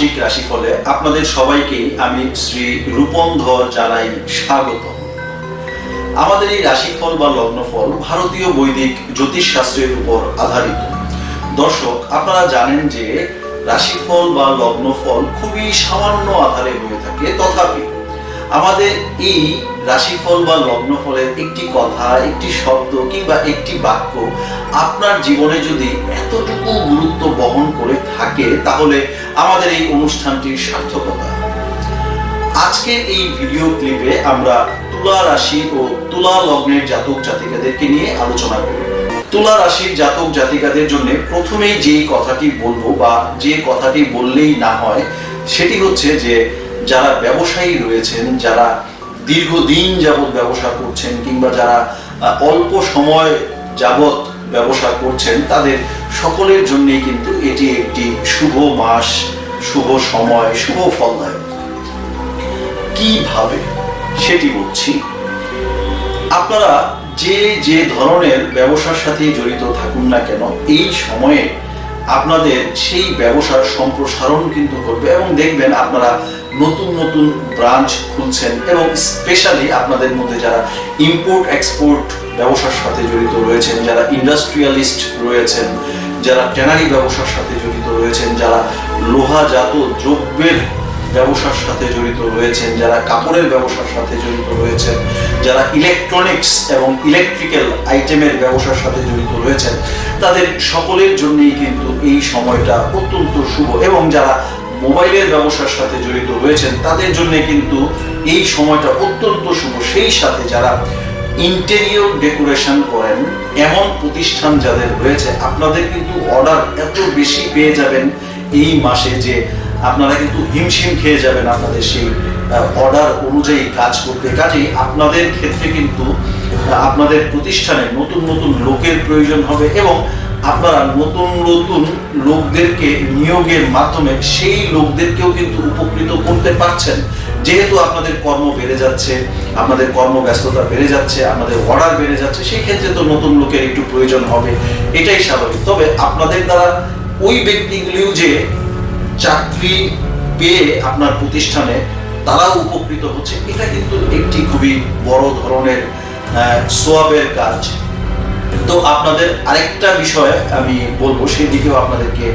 মাসিক রাশিফলে আপনাদের সবাইকে আমি শ্রী রূপন ধর জানাই স্বাগত। আমাদের এই রাশিফল বা লগ্নফল ভারতীয় বৈদিক জ্যোতিষ শাস্ত্রের উপর আধারিত। দর্শক, আপনারা জানেন যে রাশিফল বা লগ্নফল খুবই সামান্য আধারে হয়ে থাকে, তথাপি আমাদের এই রাশিফল বা লগ্নফলের একটি কথা, একটি শব্দ কিংবা একটি বাক্য আপনার জীবনে যদি এতটুকু গুরুত্ব বহন করে থাকে, তাহলে আমাদের এই অনুষ্ঠানটির সার্থকতা। আজকের এই ভিডিও ক্লিপে আমরা তুলা রাশি ও তুলা লগ্নের জাতক জাতিকাদেরকে নিয়ে আলোচনা করব। তুলা রাশির জাতক জাতিকাদের জন্য প্রথমেই যে কথাটি বলব বা যে কথাটি বললেই না হয়, সেটি হচ্ছে যে যারা ব্যবসায়ী রয়েছেন, যারা দীর্ঘদিন যাবৎ ব্যবসা করছেন কিংবা যারা অল্প সময় যাবৎ ব্যবসা করছেন, তাদের সকলের জন্যই কিন্তু এটি একটি শুভ মাস, শুভ সময়, শুভ ফলদায়ক। কীভাবে সেটি বলছি। আপনারা যে যে ধরনের ব্যবসার সাথে জড়িত থাকুন না কেন, এই সময়ে আপনাদের সেই ব্যবসার সম্প্রসারণ কিন্তু করবে এবং দেখবেন আপনারা নতুন নতুন ব্রাঞ্চ খুলছেন এবং স্পেশালি আপনাদের মধ্যে যারা ইম্পোর্ট এক্সপোর্ট ব্যবসার সাথে জড়িত রয়েছেন, যারা ইন্ডাস্ট্রিয়ালিস্ট রয়েছেন, যারা ট্যানারি ব্যবসার সাথে জড়িত রয়েছেন, যারা লোহাজাত দ্রব্যের ব্যবসার সাথে জড়িত রয়েছেন, যারা কাপড়ের ব্যবসার সাথে জড়িত রয়েছেন, যারা ইলেকট্রনিক্স এবং ইলেকট্রিক্যাল আইটেমের ব্যবসার সাথে জড়িত রয়েছেন, তাদের সকলের জন্যই কিন্তু এই সময়টা অত্যন্ত শুভ এবং যারা মোবাইলের ব্যবসার সাথে জড়িত রয়েছেন, তাদের জন্য কিন্তু এই সময়টা অত্যন্ত শুভ। সেই সাথে যারা ইন্টেরিয়র ডেকোরেশন করেন, এমন প্রতিষ্ঠান যাদের রয়েছে, আপনাদের কিন্তু অর্ডার এত বেশি পেয়ে যাবেন এই মাসে যে আপনারা কিন্তু হিমশিম খেয়ে যাবেন আপনাদের সেই অর্ডার অনুযায়ী কাজ করতে। কাজেই আপনাদের ক্ষেত্রে কিন্তু আপনাদের প্রতিষ্ঠানে নতুন নতুন লোকের প্রয়োজন হবে এবং আপনারা নতুন নতুন লোকদেরকে নিয়োগের মাধ্যমে সেই লোকদেরকেও কিন্তু উপকৃত করতে পারছেন। যেহেতু আপনাদের কর্ম বেড়ে যাচ্ছে, আপনাদের কর্মব্যস্ততা বেড়ে যাচ্ছে, আপনাদের অর্ডার বেড়ে যাচ্ছে, সেই ক্ষেত্রে তো নতুন লোকের একটু প্রয়োজন হবে। এটাই স্বাভাবিক। তবে আপনাদের দ্বারা ওই ব্যক্তিগুলিও যে চাকরি পেয়ে আপনার প্রতিষ্ঠানে তারাও উপকৃত হচ্ছে, এটা কিন্তু একটি খুবই বড় ধরনের সোয়াবের কাজ। তো আপনাদের আরেকটা বিষয় আমি বলব, সেই দিকেও আপনাদেরকে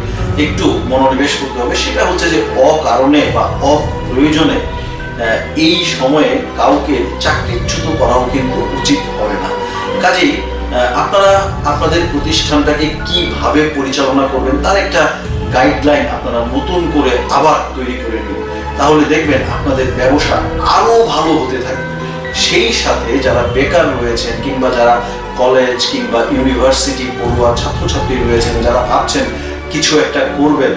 একটু মনোনিবেশ করতে হবে। সেটা হচ্ছে যে অকারণে বা অপ্রয়োজনে এই সময়ে কাউকে চাকরিচ্যুত করাও কিন্তু উচিত হবে না। কাজেই আপনারা আপনাদের প্রতিষ্ঠানটাকে কীভাবে পরিচালনা করবেন, তার একটা গাইডলাইন আপনারা নতুন করে আবার তৈরি করে নিন। তাহলে দেখবেন আপনাদের ব্যবসা আরও ভালো হতে থাকবে। সেই সাথে যারা বেকার রয়েছেন কিংবা যারা কলেজ কিংবা ইউনিভার্সিটি পড়ুয়া ছাত্রছাত্রী রয়েছেন যারা ভাবছেন কিছু একটা করবেন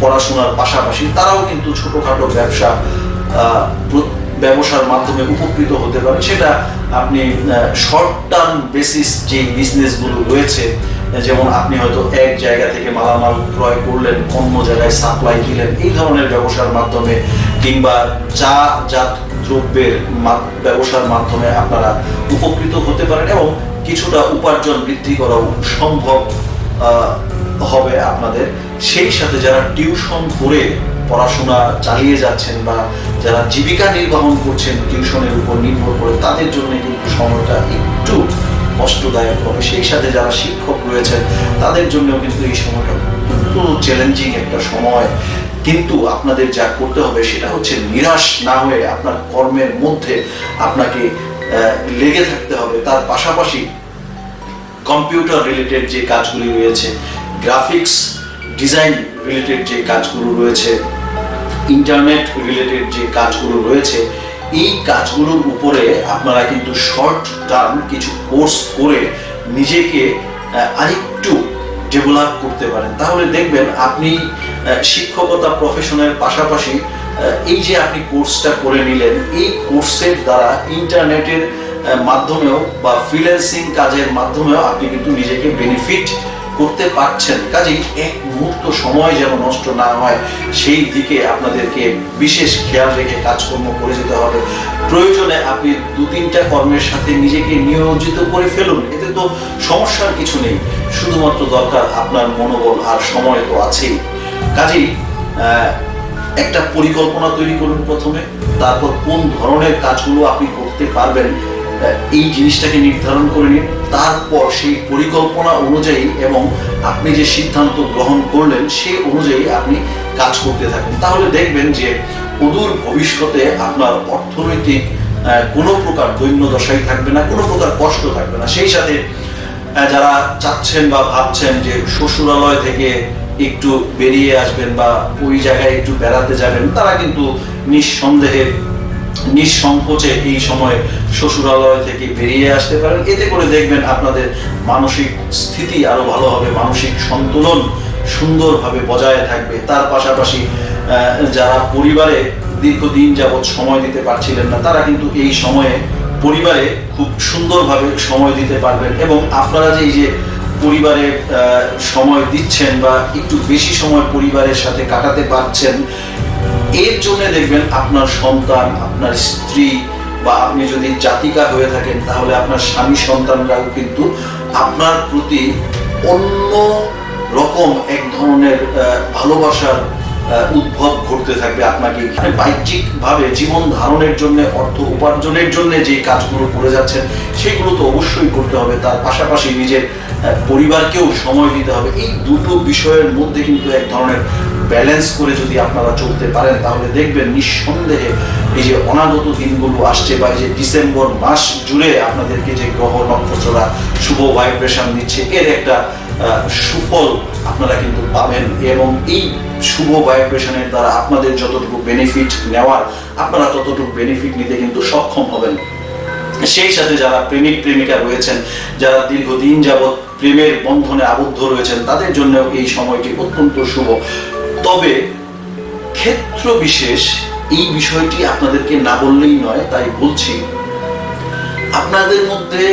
পড়াশোনার পাশাপাশি, তারাও কিন্তু ছোটখাটো ব্যবসা ব্যবসার মাধ্যমে উপকৃত হতে পারে সেটা আপনি শর্ট টার্ম বেসিস যে বিজনেসগুলো রয়েছে, যেমন আপনি হয়তো এক জায়গা থেকে মালামাল ক্রয় করলেন, অন্য জায়গায় সাপ্লাই দিলেন, এই ধরনের ব্যবসার মাধ্যমে কিংবা চা জাত দ্রব্যের ব্যবসার মাধ্যমে আপনারা উপকৃত হতে পারেন এবং কিছুটা উপার্জন বৃদ্ধি করাও সম্ভব হবে আপনাদের। সেই সাথে যারা টিউশন করে পড়াশোনা চালিয়ে যাচ্ছেন বা যারা জীবিকা নির্বাহন করছেন টিউশনের উপর নির্ভর করে, তাদের জন্য কিন্তু সময়টা একটু কষ্টদায়ক হবে। সেই সাথে যারা শিক্ষক রয়েছেন, তাদের জন্য কিন্তু এই সময়টা অত্যন্ত চ্যালেঞ্জিং একটা সময়। কিন্তু আপনাদের যা করতে হবে সেটা হচ্ছে নিরাশ না হয়ে আপনার কর্মের মধ্যে আপনাকে লেগে থাকতে হবে। তার পাশাপাশি কম্পিউটার রিলেটেড যে কাজগুলি রয়েছে গ্রাফিক্স ডিজাইন রিলেটেড যে কাজগুলো রয়েছে ইন্টারনেট রিলেটেড যে কাজগুলো রয়েছে, এই কাজগুলোর উপরে আপনারা কিন্তু শর্ট টার্ম কিছু কোর্স করে নিজেকে আরেকটু ডেভেলপ করতে পারেন। তাহলে দেখবেন আপনি শিক্ষকতা প্রফেশনের পাশাপাশি এই যে আপনি কোর্সটা করে নিলেন, এই কোর্সের দ্বারা ইন্টারনেটের মাধ্যমেও বা ফ্রিল্যান্সিং কাজের মাধ্যমেও আপনি কিন্তু নিজেকে বেনিফিট করতে পারছেন। কাজেই এক মুহূর্ত সময় যেন নষ্ট না হয়, সেই দিকে আপনাদেরকে বিশেষ খেয়াল রেখে কাজকর্ম করে যেতে হবে। প্রয়োজনে আপনি দু তিনটা কর্মের সাথে নিজেকে নিয়োজিত করে ফেলুন, এতে তো সমস্যার কিছু নেই। শুধুমাত্র দরকার আপনার মনোবল আর সময় তো আছেই। কাজেই একটা পরিকল্পনা তৈরি করুন প্রথমে, তারপর কোন ধরনের কাজগুলো আপনি করতে পারবেন এই জিনিসটাকে নির্ধারণ করে নিন, তারপর সেই পরিকল্পনা অনুযায়ী এবং আপনি যে সিদ্ধান্ত গ্রহণ করলেন সেই অনুযায়ী আপনি কাজ করতে থাকুন। তাহলে দেখবেন যে অদূর ভবিষ্যতে আপনার অর্থনৈতিক কোনো প্রকার দৈন্য দশাই থাকবে না, কোনো প্রকার কষ্ট থাকবে না। সেই সাথে যারা চাচ্ছেন বা ভাবছেন যে শ্বশুরালয় থেকে একটু বেরিয়ে আসবেন বা ওই জায়গায় একটু বেড়াতে যাবেন, তারা কিন্তু নিঃসন্দেহে, নিঃসংকোচে এই সময় শ্বশুরালয় থেকে বেরিয়ে আসতে পারেন। এতে করে দেখবেন আপনাদের মানসিক স্থিতি আরও ভালো হবে, মানসিক সন্তুলন সুন্দরভাবে বজায় থাকবে। তার পাশাপাশি যারা পরিবারে দীর্ঘদিন যাবৎ সময় দিতে পারছিলেন না, তারা কিন্তু এই সময়ে পরিবারে খুব সুন্দরভাবে সময় দিতে পারবেন। এবং আপনারা যে এই যে পরিবারে সময় দিচ্ছেন বা একটু বেশি সময় পরিবারের সাথে কাটাতে পারছেন, এর জন্য দেখবেন আপনার সন্তান, আপনার স্ত্রী বা আপনি যদি জাতিকা হয়ে থাকেন, তাহলে আপনার স্বামী সন্তানরাও কিন্তু আপনার প্রতি অন্য রকম এক ধরনের ভালোবাসার উদ্ভব ঘটতে থাকবে আপনাকে। এখানে বাহ্যিক ভাবে জীবন ধারণের জন্য, অর্থ উপার্জনের জন্য যে কাজগুলো করে যাচ্ছেন, সেগুলো তো অবশ্যই করতে হবে। তার পাশাপাশি নিজের পরিবারকেও সময় দিতে হবে। এই দুটো বিষয়ের মধ্যে কিন্তু এক ধরনের ব্যালেন্স করে যদি আপনারা চলতে পারেন, তাহলে দেখবেন নিঃসন্দেহে এই যে অনাগত দিনগুলো আসছে বা এই যে ডিসেম্বর মাস জুড়ে আপনাদেরকে যে গ্রহ নক্ষত্ররা শুভ ভাইব্রেশন দিচ্ছে, এর একটা সুফল আপনারা কিন্তু পাবেন এবং এই শুভ ভাইব্রেশনের দ্বারা আপনাদের যতটুকু বেনিফিট নেওয়ার, আপনারা ততটুকু বেনিফিট নিতে কিন্তু সক্ষম হবেন। সেই সাথে যারা প্রেমিক, প্রেমিকা রয়েছেন, যারা দীর্ঘদিন যাবৎ প্রেমের বন্ধনে আবদ্ধ রয়েছেন, তাদের জন্য এই সময়টি অত্যন্ত শুভ। তবে ক্ষেত্র বিশেষ এই বিষয়টি আপনাদেরকে না বললেই নয়, তাই বলছি, আপনাদের মধ্যে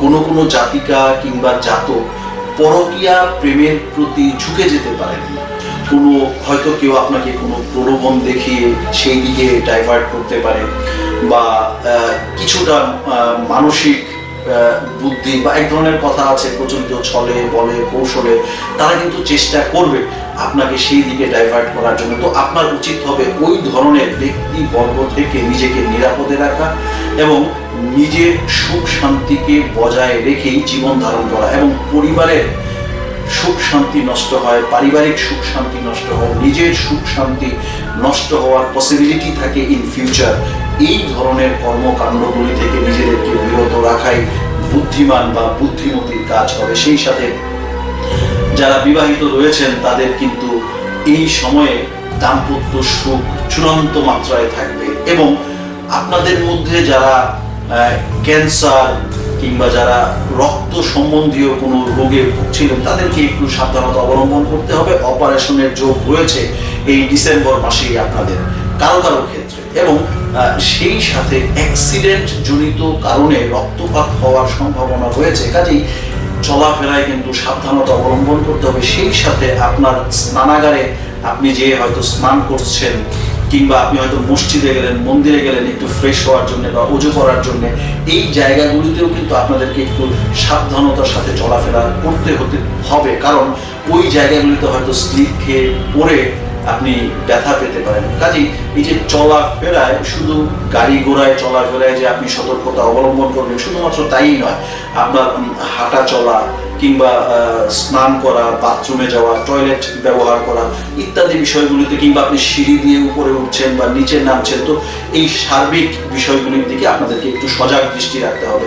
কোনো কোনো জাতিকা কিংবা জাতক পরকীয়া প্রেমের প্রতি ঝুঁকে যেতে পারেন কোনো, হয়তো কেউ আপনাকে কোনো প্রলোভন দেখিয়ে সেই দিকে ডাইভার্ট করতে পারে বা কিছুটা মানসিক বুদ্ধি বা এক ধরনের কথা আছে প্রচলিত ছলে, বলে, কৌশলে, তারা কিন্তু চেষ্টা করবে আপনাকে সেই দিকে ডাইভার্ট করার জন্য। তো আপনার উচিত হবে ওই ধরনের ব্যক্তি বর্গ থেকে নিজেকে নিরাপদে রাখা এবং নিজের সুখ শান্তিকে বজায় রেখেই জীবন ধারণ করা এবং পরিবারের সুখ শান্তি নষ্ট হয়, পারিবারিক সুখ শান্তি নষ্ট হয়, নিজের সুখ শান্তি নষ্ট হওয়ার পসিবিলিটি থাকে ইন ফিউচার এই ধরনের কর্মকাণ্ডগুলি থেকে নিজেদেরকে বিরত রাখাই বুদ্ধিমান বা বুদ্ধিমতির কাজ হবে। সেই সাথে যারা বিবাহিত রয়েছেন, তাদের কিন্তু এই সময়ে দাম্পত্য সুখ চূড়ান্ত মাত্রায় থাকবে এবং আপনাদের মধ্যে যারা ক্যান্সার কিংবা যারা রক্ত সম্বন্ধীয় কোনো রোগে ভুগছিলেন, তাদেরকে একটু সাবধানতা অবলম্বন করতে হবে। অপারেশনের যোগ রয়েছে এই ডিসেম্বর মাসেই আপনাদের কারও কারও ক্ষেত্রে। এবং সেই সাথে অ্যাক্সিডেন্ট জনিত কারণে রক্তপাত হওয়ার সম্ভাবনা রয়েছে। কাজেই চলাফেরায় কিন্তু সাবধানতা অবলম্বন করতে হবে। সেই সাথে আপনার স্নানাগারে আপনি যে হয়তো স্নান করছেন কিংবা আপনি হয়তো মসজিদে গেলেন, মন্দিরে গেলেন একটু ফ্রেশ হওয়ার জন্য বা উজু করার জন্য, এই জায়গাগুলিতেও কিন্তু আপনাদেরকে একটু সাবধানতার সাথে চলাফেরা করতে হতে হবে। কারণ ওই জায়গাগুলিতে হয়তো স্লিপ খেয়ে পড়ে আপনি ব্যথা পেতে পারেন। কাজেই এই যে চলাফেরায়, শুধু গাড়ি ঘোড়ায় চলাফেরায় যে আপনি সতর্কতা অবলম্বন করবেন, শুধুমাত্র তাই নয়, আপনার হাঁটা চলা কিংবা স্নান করা বাথরুমে যাওয়া টয়লেট ব্যবহার করা ইত্যাদি বিষয়গুলিতে কিংবা আপনি সিঁড়ি দিয়ে উপরে উঠছেন বা নিচে নামছেন, তো এই সার্বিক বিষয়গুলির দিকে আপনাদেরকে একটু সজাগ দৃষ্টি রাখতে হবে।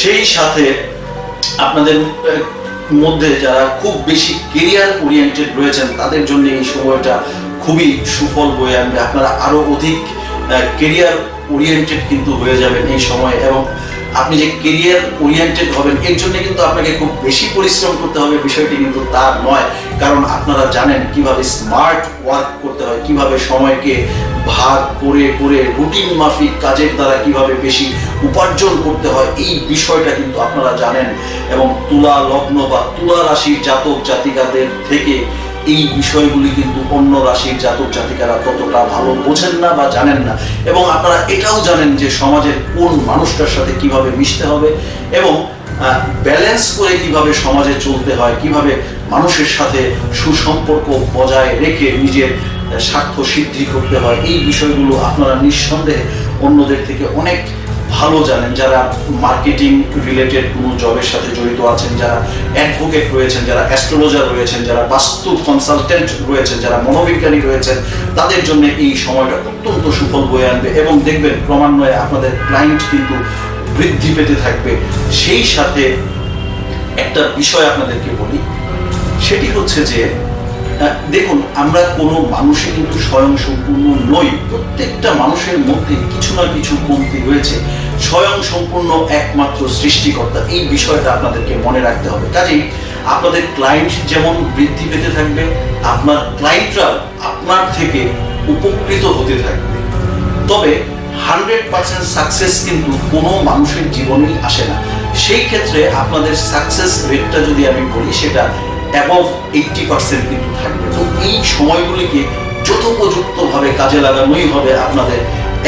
সেই সাথে আপনাদের মধ্যে যারা খুব বেশি কেরিয়ার ওরিয়েন্টেড রয়েছেন, তাদের জন্য এই সময়টা খুবই সুফল বয়ে আনবে। আপনারা আরও অধিক কেরিয়ার ওরিয়েন্টেড কিন্তু হয়ে যাবেন এই সময় এবং আপনি যে কেরিয়ার ওরিয়েন্টেড হবেন, এর জন্য কিন্তু আপনাকে খুব বেশি পরিশ্রম করতে হবে। বিষয়টি কিন্তু তা নয়। কারণ আপনারা জানেন কীভাবে স্মার্ট ওয়ার্ক করতে হয়, কীভাবে সময়কে ভাগ করে করে রুটিন মাফিক কাজের দ্বারা কীভাবে বেশি উপার্জন করতে হয়, এই বিষয়টা কিন্তু আপনারা জানেন। এবং তুলা লগ্ন বা তুলা রাশির জাতক জাতিকাদের থেকে এই বিষয়গুলি কিন্তু অন্য রাশির জাতক জাতিকারা ততটা ভালো বোঝেন না বা জানেন না। এবং আপনারা এটাও জানেন যে সমাজের কোন মানুষটার সাথে কীভাবে মিশতে হবে এবং ব্যালেন্স করে কীভাবে সমাজে চলতে হয়, কীভাবে মানুষের সাথে সুসম্পর্ক বজায় রেখে নিজের স্বার্থ সিদ্ধি করতে হয়, এই বিষয়গুলো আপনারা নিঃসন্দেহে অন্যদের থেকে অনেক ভালো জানেন, যারা মার্কেটিং রিলেটেড কোনো জবের সাথে জড়িত আছেন, যারা অ্যাডভোকেট রয়েছেন, যারা অ্যাস্ট্রোলজার রয়েছেন, যারা বাস্তু কনসালটেন্ট রয়েছেন, যারা মনোবিজ্ঞানী রয়েছেন, তাদের জন্য এই সময়টা অত্যন্ত সুফল বয়ে আনবে এবং দেখবেন ক্রমান্বয়ে আপনাদের ক্লায়েন্ট কিন্তু বৃদ্ধি পেতে থাকবে। সেই সাথে একটা বিষয় আপনাদেরকে বলি, সেটি হচ্ছে যে দেখুন, আমরা কোনো মানুষই কিন্তু স্বয়ং সম্পূর্ণ নই। প্রত্যেকটা মানুষের মধ্যে কিছু না কিছু কমতি রয়েছে। স্বয়ং সম্পূর্ণ একমাত্র সৃষ্টিকর্তা। এই বিষয়টা আপনাদেরকে মনে রাখতে হবে। কাজেই আপনাদের ক্লায়েন্ট যেমন বৃদ্ধি পেতে থাকবে, আপনার ক্লায়েন্টরাও আপনার থেকে উপকৃত হতে থাকবে। তবে হান্ড্রেড পার্সেন্ট সাকসেস কিন্তু কোনো মানুষের জীবনেই আসে না। সেই ক্ষেত্রে আপনাদের সাকসেস রেটটা যদি আমি বলি, সেটা অ্যাবভ এইটটি পার্সেন্ট কিন্তু থাকবে। তো এই সময়গুলিকে যথোপযুক্তভাবে কাজে লাগানোই হবে আপনাদের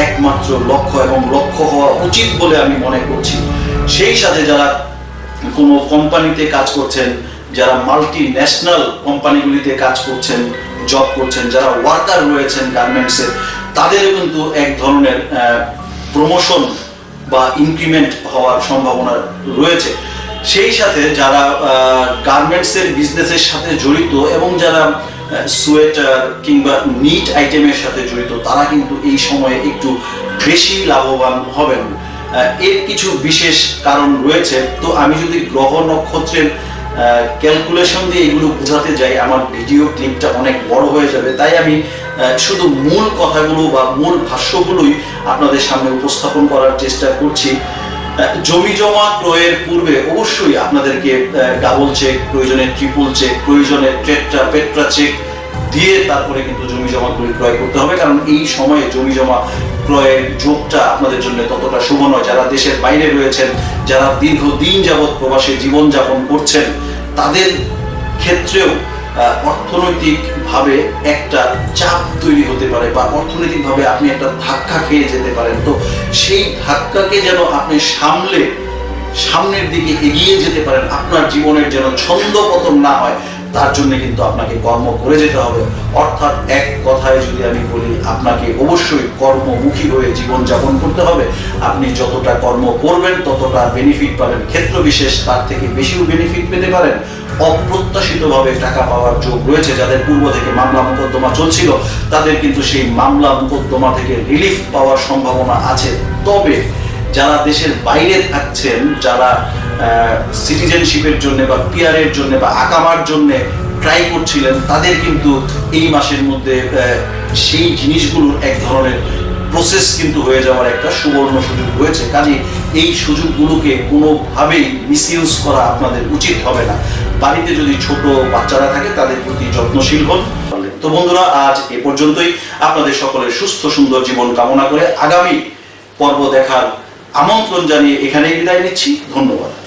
একমাত্র লক্ষ্য এবং লক্ষ্য হওয়া উচিত বলে আমি মনে করছি। সেই সাথে যারা কোনো কোম্পানিতে কাজ করছেন, যারা মাল্টি ন্যাশনাল কোম্পানিগুলিতে কাজ করছেন জব করছেন, যারা ওয়ার্কার রয়েছেন গার্মেন্টসের তাদেরও কিন্তু এক ধরনের প্রমোশন বা ইনক্রিমেন্ট হওয়ার সম্ভাবনা রয়েছে। সেই সাথে যারা গার্মেন্টসের বিজনেসের সাথে জড়িত এবং যারা সোয়েটার কিংবা নিট আইটেমের সাথে জড়িত, তারা কিন্তু এই সময়ে একটু বেশি লাভবান হবেন। এর কিছু বিশেষ কারণ রয়েছে। তো আমি যদি গ্রহ নক্ষত্রের ক্যালকুলেশন দিয়ে এগুলো বোঝাতে যাই, আমার ভিডিও ক্লিপটা অনেক বড় হয়ে যাবে। তাই আমি শুধু মূল কথাগুলো বা মূল ভাষ্যগুলোই আপনাদের সামনে উপস্থাপন করার চেষ্টা করছি। জমি জমা ক্রয়ের পূর্বে অবশ্যই আপনাদেরকে ডাবল চেক প্রয়োজনে ট্রিপল চেক প্রয়োজনে ট্রেট্রা পেট্রা চেক দিয়ে তারপরে কিন্তু জমি জমাগুলি ক্রয় করতে হবে। কারণ এই সময়ে জমি জমা ক্রয়ের যোগটা আপনাদের জন্য ততটা শুভ নয়। যারা দেশের বাইরে রয়েছেন, যারা দীর্ঘদিন যাবৎ প্রবাসে জীবনযাপন করছেন, তাদের ক্ষেত্রেও অর্থনৈতিকভাবে একটা চাপ তৈরি হতে পারে বা অর্থনৈতিকভাবে আপনি একটা ধাক্কা খেয়ে যেতে পারেন। তো সেই ধাক্কাকে যেন আপনি সামলে, সামনের দিকে এগিয়ে যেতে পারেন, আপনার জীবনের যেন ছন্দ পতন না হয়, তার জন্য কিন্তু আপনাকে কর্ম করে যেতে হবে। অর্থাৎ এক কথায় যদি আমি বলি, আপনাকে অবশ্যই কর্মমুখী হয়ে জীবন যাপন করতে হবে। আপনি যতটা কর্ম করবেন, ততটা বেনিফিট পাবেন। ক্ষেত্র বিশেষ তার থেকে বেশিও বেনিফিট পেতে পারেন। অপ্রত্যাশিতভাবে টাকা পাওয়ার যোগ রয়েছে। যাদের পূর্ব থেকে মামলা মোকদ্দমা চলছিল, তাদের কিন্তু সেই মামলা মোকদ্দমা থেকে রিলিফ পাওয়ার সম্ভাবনা আছে। তবে যারা দেশের বাইরে থাকছেন, যারা সিটিজেনশিপের জন্য বা পিয়ারের জন্য বা আকামার জন্য ট্রাই করছিলেন, তাদের কিন্তু এই মাসের মধ্যে সেই জিনিসগুলোর এক ধরনের প্রসেস কিন্তু হয়ে যাওয়ার একটা সুবর্ণ সুযোগ রয়েছে। কাজে এই সুযোগগুলোকে কোনোভাবেই মিসইউজ করা আপনাদের উচিত হবে না। বাড়িতে যদি ছোট বাচ্চারা থাকে, তাদের প্রতি যত্নশীল হন। তো বন্ধুরা, আজ এ পর্যন্তই। আপনাদের সকলের সুস্থ, সুন্দর জীবন কামনা করে আগামী পর্ব দেখার আমন্ত্রণ জানিয়ে এখানেই বিদায় নিচ্ছি। ধন্যবাদ।